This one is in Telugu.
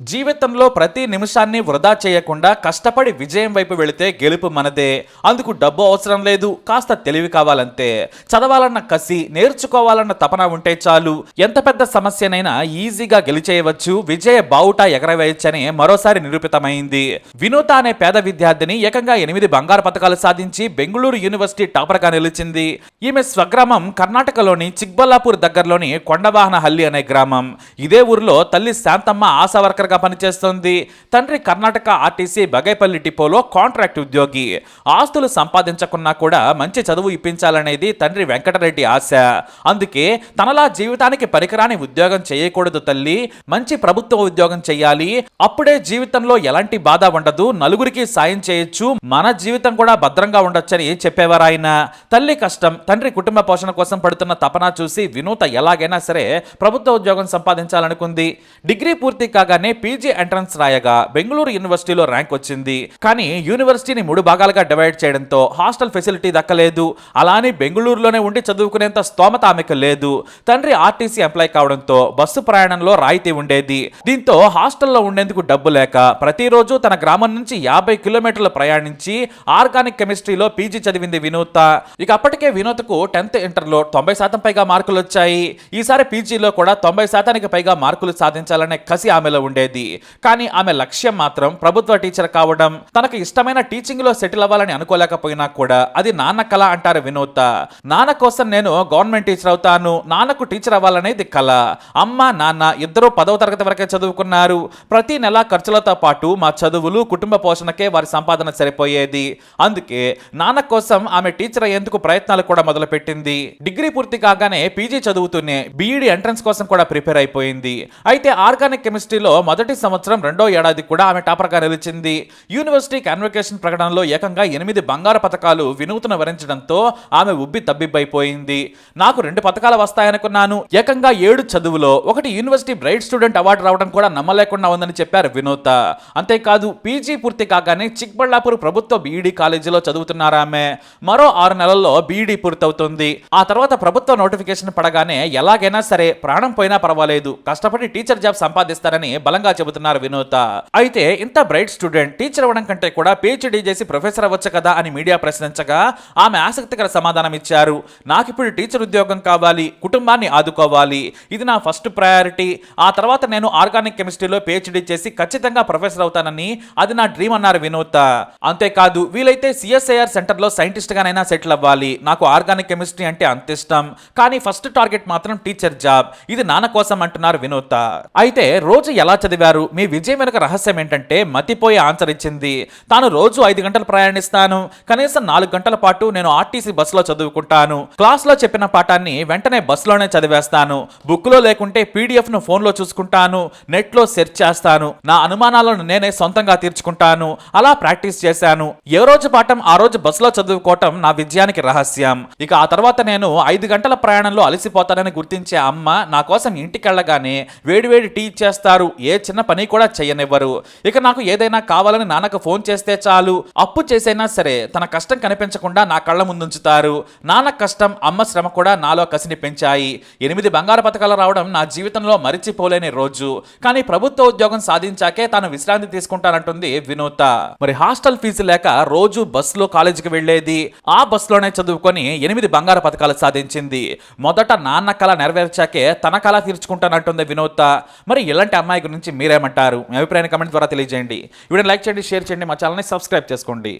జీవితంలో ప్రతి నిమిషాన్ని వృధా చేయకుండా కష్టపడి విజయం వైపు వెళితే గెలుపు మనదే. అందుకు డబ్బు అవసరం లేదు. కాస్త తెలివి కావాలంతే. చదవాలన్న కసి నేర్చుకోవాలన్న తపన ఉంటే చాలు. ఎంత పెద్ద సమస్యనైనా ఈజీగా గెలిచేయవచ్చు. విజయ బావుట ఎగరవేయచ్చని మరోసారి నిరూపితమైంది. వినూత అనే పేద విద్యార్థిని ఏకంగా ఎనిమిది బంగారు పథకాలు సాధించి బెంగళూరు యూనివర్సిటీ టాపర్గా నిలిచింది. ఈమె స్వగ్రామం కర్ణాటకలోని చిక్బల్లాపూర్ దగ్గరలోని కొండవాహనహల్లి అనే గ్రామం. ఇదే ఊరిలో తల్లి శాంతమ్మ ఆశావర్క వర్కర్గా పనిచేస్తోంది. తండ్రి కర్ణాటక ఆర్టీసీ బగైపల్లి డిపోలో కాంట్రాక్ట్ ఉద్యోగి. ఆస్తులు సంపాదించకున్నా కూడా మంచి చదువు ఇప్పించాలనేది తండ్రి వెంకటరెడ్డి ఆశ. అందుకే తనలా జీవితానికి పనికిరాని ఉద్యోగం చేయకూడదు తల్లి. మంచి ప్రభుత్వ ఉద్యోగం చేయాలి. అప్పుడే జీవితంలో ఎలాంటి బాధ ఉండదు. నలుగురికి సాయం చేయొచ్చు. మన జీవితం కూడా భద్రంగా ఉండొచ్చని చెప్పేవారు ఆయన. తల్లి కష్టం తండ్రి కుటుంబ పోషణ కోసం పడుతున్న తపన చూసి వినూత ఎలాగైనా సరే ప్రభుత్వ ఉద్యోగం సంపాదించాలనుకుంది. డిగ్రీ పూర్తి కాగానే పీజీ ఎంట్రన్స్ రాయగా బెంగళూరు యూనివర్సిటీలో ర్యాంక్ వచ్చింది. కానీ యూనివర్సిటీని మూడు భాగాలుగా డివైడ్ చేయడంతో హాస్టల్ ఫెసిలిటీ దక్కలేదు. అలానే బెంగళూరులోనే ఉండి చదువుకునేంత స్తోమత ఆమెకు లేదు. తండ్రి ఆర్టీసీ ఎంప్లాయ్ కావడంతో బస్సు ప్రయాణంలో రాయితీ ఉండేది. దీంతో హాస్టల్లో ఉండేందుకు డబ్బు లేక ప్రతిరోజు తన గ్రామం నుంచి యాభై కిలోమీటర్లు ప్రయాణించి ఆర్గానిక్ కెమిస్ట్రీలో పీజీ చదివింది వినూత. ఇక అప్పటికే వినూత్కు టెన్త్ ఇంటర్లో తొంభై శాతం పైగా మార్కులు వచ్చాయి ఈసారి పీజీలో కూడా తొంభై శాతానికి పైగా మార్కులు సాధించాలనే కసి ఆమెలో ఉండేది. కానీ ఆమె లక్ష్యం మాత్రం ప్రభుత్వ టీచర్ కావడం. తనకు ఇష్టమైన టీచింగ్లో సెటిల్ అవ్వాలని అనుకోలేకపోయినా కూడా అది నాన్న కళ అంటారు వినోత. నాన్న కోసం నేను గవర్నమెంట్ టీచర్ అవుతాను. నాన్నకు టీచర్ అవ్వాలనేది కళ అమ్మ నాన్న ఇద్దరు పదవ తరగతి వరకే చదువుకున్నారు. ప్రతి నెల ఖర్చులతో పాటు మా చదువులు కుటుంబ పోషణకే వారి సంపాదన సరిపోయేది. అందుకే నాన్న కోసం ఆమె టీచర్ అయ్యేందుకు ప్రయత్నాలు కూడా మొదలుపెట్టింది. డిగ్రీ పూర్తి కాగానే పీజీ చదువుతూనే బీఈడి ఎంట్రన్స్ కోసం కూడా ప్రిపేర్ అయిపోయింది. అయితే ఆర్గానిక్ కెమిస్ట్రీలో మొదటి సంవత్సరం రెండో ఏడాది కూడా ఆమె టాపర్గా నిలిచింది. యూనివర్సిటీ కాన్వకేషన్ ప్రకటనలో ఏకంగా ఎనిమిది బంగారు పథకాలు వినూతన వరించడంతో ఆమె ఉబ్బి తబ్బిబ్బైపోయింది. నాకు రెండు పథకాలు వస్తాయనుకున్నాను. ఏకంగా ఏడు చదువులో ఒకటి యూనివర్సిటీ బ్రైట్ స్టూడెంట్ అవార్డు రావడం కూడా నమ్మలేకుండా ఉందని చెప్పారు వినూత. అంతేకాదు పీజీ పూర్తి కాగానే చిక్బళ్ళాపూర్ ప్రభుత్వ బీఈడీ కాలేజీలో చదువుతున్నారు ఆమె. మరో ఆరు నెలల్లో బీఈడీ పూర్తవుతుంది. ఆ తర్వాత ప్రభుత్వ నోటిఫికేషన్ పడగానే ఎలాగైనా సరే ప్రాణం పోయినా పర్వాలేదు. కష్టపడి టీచర్ జాబ్ సంపాదిస్తారని బలంగా చెబుతున్నారు వినూత. అయితే ఇంత బ్రైట్ స్టూడెంట్ టీచర్ అవ్వడం కంటే కూడా పిహెచ్డీ చేసి ప్రొఫెసర్ అవ్వచ్చు కదా అని మీడియా ప్రశ్నించగా ఆమె ఆసక్తికర సమాధానం ఇచ్చారు. నాకు ఇప్పుడు టీచర్ ఉద్యోగం కావాలి కుటుంబాన్ని ఆదుకోవాలి. ఇది నా ఫస్ట్ ప్రయారిటీ. ఆ తర్వాత నేను ఆర్గానిక్ కెమిస్ట్రీలో పిహెచ్డీ చేసి ఖచ్చితంగా ప్రొఫెసర్ అవుతానని అది నా డ్రీమ్ అన్నారు వినూత. అంతేకాదు వీలైతే సిఎస్ఐఆర్ సెంటర్లో సైంటిస్ట్ గానైనా సెటిల్ అవ్వాలి. నాకు ఆర్గానిక్ కెమిస్ట్రీ అంటే అంత ఇష్టం. కానీ ఫస్ట్ టార్గెట్ మాత్రం టీచర్ జాబ్. ఇది నాన్న కోసం అంటున్నారు వినూత. అయితే రోజు ఎలా చదివారు మీ విజయం వెనుక రహస్యం ఏంటంటే మతిపోయి ఆన్సర్ ఇచ్చింది. తాను రోజు ఐదు గంటలు ప్రయాణిస్తాను. కనీసం నాలుగు గంటల పాటు నేను ఆర్టీసీ బస్సులో చదువుకుంటాను. క్లాస్లో చెప్పిన పాఠాన్ని వెంటనే బస్సులోనే చదివేస్తాను. బుక్లో లేకుంటే పీడిఎఫ్ను ఫోన్లో చూసుకుంటాను. నెట్లో సెర్చ్ చేస్తాను. నా అనుమానాలను నేనే సొంతంగా తీర్చుకుంటాను. అలా ప్రాక్టీస్ చేశాను. ఏ రోజు పాఠం ఆ రోజు బస్సులో చదువుకోవటం నా విజయానికి రహస్యం. ఇక ఆ తర్వాత నేను ఐదు గంటల ప్రయాణంలో అలసిపోతానని గుర్తించే అమ్మ నా కోసం ఇంటికి వెళ్ళగానే వేడివేడి టీ చేస్తారు ఏ చిన్న పని కూడా చేయనివ్వరు. ఇక నాకు ఏదైనా కావాలని నాన్నకు ఫోన్ చేస్తే చాలు. అప్పు చేసైనా సరే తన కష్టం కనిపించకుండా నా కళ్ళ ముందుంచుతారు. నాన్న కష్టం అమ్మ శ్రమ కూడా నాలో కసిని పెంచాయి. ఎనిమిది బంగారు పథకాలు రావడం నా జీవితంలో మరిచిపోలేని రోజు. కానీ ప్రభుత్వ ఉద్యోగం సాధించాకే తాను విశ్రాంతి తీసుకుంటానంటుంది వినూత. మరి హాస్టల్ ఫీజు లేక రోజు బస్సులో కాలేజీకి వెళ్ళేది ఆ బస్సులోనే చదువుకొని ఎనిమిది బంగారు పథకాలు సాధించింది. మొదట నాన్న కళ నెరవేర్చాకే తన కళ తీర్చుకుంటానంటుంది వినూత. మరి ఇలాంటి అమ్మాయి గురించి మీరేమంటారు? మీ అభిప్రాయాన్ని కమెంట్ ద్వారా తెలియజేయండి. వీడియో లైక్ చేయండి షేర్ చేయండి మా ఛానల్ని సబ్స్క్రైబ్ చేసుకోండి.